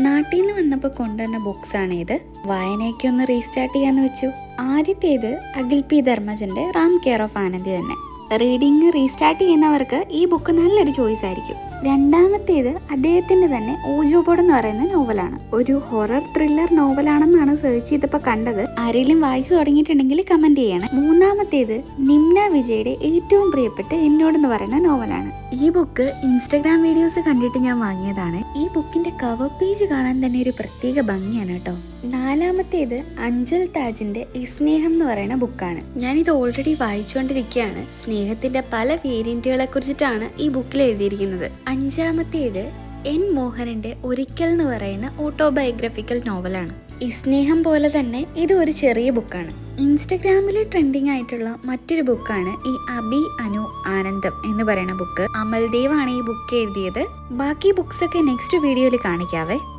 നാട്ടിൽ നിന്ന് വന്നപ്പോൾ കൊണ്ടുവന്ന ബുക്സ് ആണ് ഇത്. വായനയ്ക്ക് ഒന്ന് റീസ്റ്റാർട്ട് ചെയ്യാന്ന് വെച്ചു. ആദ്യത്തേത് അഖിൽ പി ധർമ്മജന്റെ റാം കെയർ ഓഫ് ആനന്ദി തന്നെ. റീഡിങ് റീസ്റ്റാർട്ട് ചെയ്യുന്നവർക്ക് ഈ ബുക്ക് നല്ലൊരു ചോയ്സ് ആയിരിക്കും. രണ്ടാമത്തേത് അദ്ദേഹത്തിന്റെ തന്നെ ഓജോബോഡ് എന്ന് പറയുന്ന നോവലാണ്. ഒരു ഹൊറർ ത്രില്ലർ നോവലാണെന്നാണ് സെർച്ച് ചെയ്തപ്പോൾ കണ്ടത്. ആരെങ്കിലും വായിച്ചു തുടങ്ങിയിട്ടുണ്ടെങ്കിൽ കമന്റ് ചെയ്യണം. മൂന്നാമത്തേത് നിംന വിജയുടെ ഏറ്റവും പ്രിയപ്പെട്ട എന്നോടെന്ന് പറയുന്ന നോവലാണ്. ഈ ബുക്ക് ഇൻസ്റ്റഗ്രാം വീഡിയോസ് കണ്ടിട്ട് ഞാൻ വാങ്ങിയതാണ്. ഈ ബുക്കിന്റെ കവർ പേജ് കാണാൻ തന്നെ ഒരു പ്രത്യേക ഭംഗിയാണ് കേട്ടോ. നാലാമത്തേത് അഞ്ചൽ താജിന്റെ സ്നേഹം എന്ന് പറയുന്ന ബുക്കാണ് ഞാനിത് ഓൾറെഡി വായിച്ചുകൊണ്ടിരിക്കുകയാണ്. സ്നേഹത്തിന്റെ പല വേരിയന്റുകളെ കുറിച്ചിട്ടാണ് ഈ ബുക്കിൽ എഴുതിയിരിക്കുന്നത്. അഞ്ചാമത്തേത് എൻ മോഹനന്റെ ഒരിക്കൽ എന്ന് പറയുന്ന ഓട്ടോബയോഗ്രഫിക്കൽ നോവലാണ്. ഈ സ്നേഹം പോലെ തന്നെ ഇത് ഒരു ചെറിയ ബുക്കാണ്. ഇൻസ്റ്റഗ്രാമിൽ ട്രെൻഡിങ് ആയിട്ടുള്ള മറ്റൊരു ബുക്കാണ് ഈ അബി അനു ആനന്ദം എന്ന് പറയുന്ന ബുക്ക്. അമൽദേവ് ആണ് ഈ ബുക്ക് എഴുതിയത്. ബാക്കി ബുക്സ് ഒക്കെ നെക്സ്റ്റ് വീഡിയോയിൽ കാണിക്കാവേ.